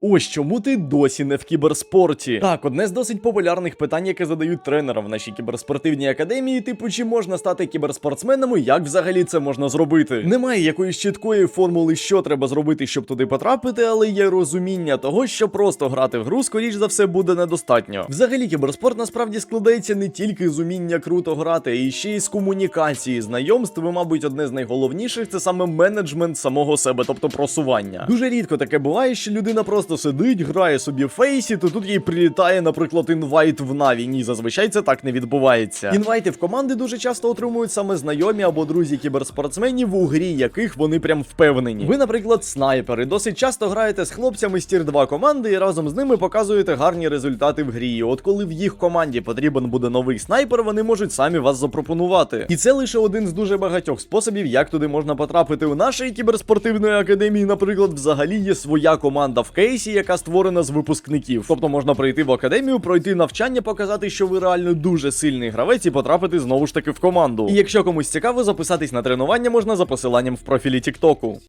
Ось чому ти досі не в кіберспорті. Так, одне з досить популярних питань, яке задають тренерам в нашій кіберспортивній академії, типу, чи можна стати кіберспортсменом і як взагалі це можна зробити. Немає якоїсь чіткої формули, що треба зробити, щоб туди потрапити, але є розуміння того, що просто грати в гру, скоріш за все, буде недостатньо. Взагалі, кіберспорт насправді складається не тільки з уміння круто грати, і ще й з комунікації, знайомств, і, мабуть, одне з найголовніших це саме менеджмент самого себе, тобто просування. Дуже рідко таке буває, що людина просто сидить, грає собі в фейсі, то тут їй прилітає, наприклад, інвайт в наві. Ні, зазвичай це так не відбувається. Інвайти в команди дуже часто отримують саме знайомі або друзі кіберспортсменів, у грі яких вони прям впевнені. Ви, наприклад, снайпери, досить часто граєте з хлопцями з тір 2 команди і разом з ними показуєте гарні результати в грі. І От коли в їх команді потрібен буде новий снайпер, вони можуть самі вас запропонувати. І це лише один з дуже багатьох способів, як туди можна потрапити. У нашій кіберспортивної академії, наприклад, взагалі є своя команда в кейсі, яка створена з випускників. Тобто можна прийти в академію, пройти навчання, показати, що ви реально дуже сильний гравець, і потрапити знову ж таки в команду. І якщо комусь цікаво, записатись на тренування можна за посиланням в профілі Тіктоку.